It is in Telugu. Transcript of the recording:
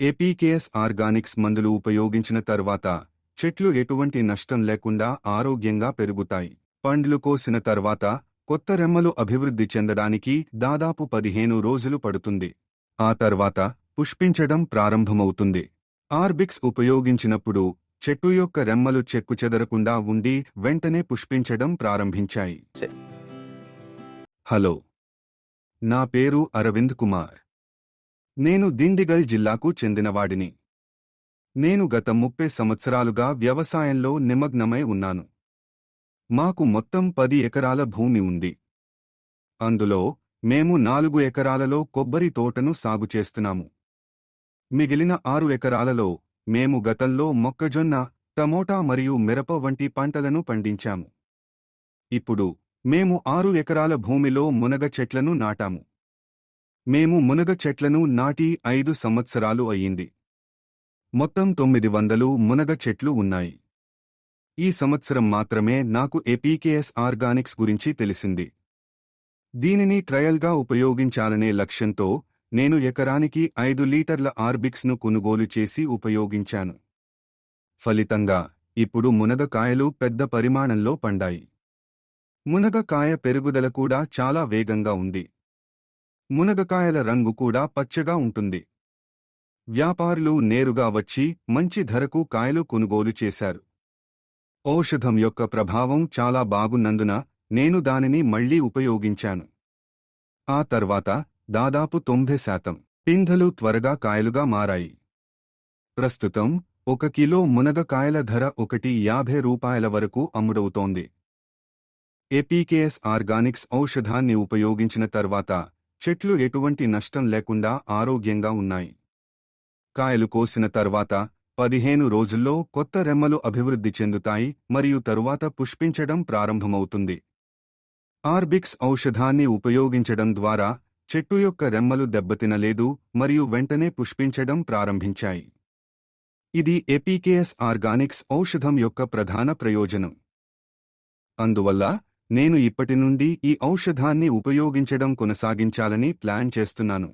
ఏపీకేఎస్ ఆర్గానిక్స్ మందులు ఉపయోగించిన తర్వాత చెట్లు ఎటువంటి నష్టం లేకుండా ఆరోగ్యంగా పెరుగుతాయి. పండ్లు కోసిన తర్వాత కొత్త రెమ్మలు అభివృద్ధి చెందడానికి దాదాపు పదిహేను రోజులు పడుతుంది. ఆ తర్వాత పుష్పించడం ప్రారంభమవుతుంది. ఆర్బిక్స్ ఉపయోగించినప్పుడు చెట్టు యొక్క రెమ్మలు చెక్కుచెదరకుండా ఉండి వెంటనే పుష్పించడం ప్రారంభించాయి. హలో. నా పేరు అరవింద్ కుమార్. నేను దిండిగల్ జిల్లాకు చెందినవాడిని. నేను గత ముప్పై సంవత్సరాలుగా వ్యవసాయంలో నిమగ్నమై ఉన్నాను. మాకు మొత్తం పది ఎకరాల భూమి ఉంది. అందులో మేము నాలుగు ఎకరాలలో కొబ్బరి తోటను సాగు చేస్తున్నాము. మిగిలిన ఆరు ఎకరాలలో మేము గతంలో మొక్కజొన్న టమోటా మరియు మిరప వంటి పంటలను పండించాము. ఇప్పుడు మేము ఆరు ఎకరాల భూమిలో మునగ చెట్లను నాటాము. మేము మునగ చెట్లను నాటి ఐదు సంవత్సరాలు అయ్యింది. మొత్తం తొమ్మిది వందలు మునగ చెట్లు ఉన్నాయి. ఈ సంవత్సరం మాత్రమే నాకు ఏపీకేఎస్ ఆర్గానిక్స్ గురించి తెలిసింది. దీనిని ట్రయల్గా ఉపయోగించాలనే లక్ష్యంతో నేను ఎకరానికి ఐదు లీటర్ల ఆర్బిక్స్ను కొనుగోలు చేసి ఉపయోగించాను. ఫలితంగా ఇప్పుడు మునగకాయలు పెద్ద పరిమాణంలో పండాయి. మునగకాయ పెరుగుదల కూడా చాలా వేగంగా ఉంది. మునగకాయల రంగు కూడా పచ్చగా ఉంటుంది. వ్యాపారులు నేరుగా వచ్చి మంచి ధరకు కాయలు కొనుగోలు చేశారు. ఔషధం యొక్క ప్రభావం చాలా బాగున్నందున నేను దానిని మళ్ళీ ఉపయోగించాను. ఆ తర్వాత దాదాపు తొంభై శాతం పిందెలు త్వరగా కాయలుగా మారాయి. ప్రస్తుతం ఒక కిలో మునగకాయల ధర ఒకటి యాభై రూపాయల వరకు అమ్ముడవుతోంది. ఏపీకేఎస్ ఆర్గానిక్స్ ఔషధాన్ని ఉపయోగించిన తర్వాత చెట్లు ఎటువంటి నష్టం లేకుండా ఆరోగ్యంగా ఉన్నాయి. కాయలు కోసిన తర్వాత పదిహేను రోజుల్లో కొత్త రెమ్మలు అభివృద్ధి చెందుతాయి మరియు తరువాత పుష్పించడం ప్రారంభమవుతుంది. ఆర్బిక్స్ ఔషధాన్ని ఉపయోగించడం ద్వారా చెట్టు యొక్క రెమ్మలు దెబ్బతినలేదు మరియు వెంటనే పుష్పించడం ప్రారంభించాయి. ఇది ఎపీకేఎస్ ఆర్గానిక్స్ ఔషధం యొక్క ప్రధాన ప్రయోజనం. అందువల్ల నేను ఇప్పటి నుండి ఈ ఔషధాన్ని ఉపయోగించడం కొనసాగించాలని ప్లాన్ చేస్తున్నాను.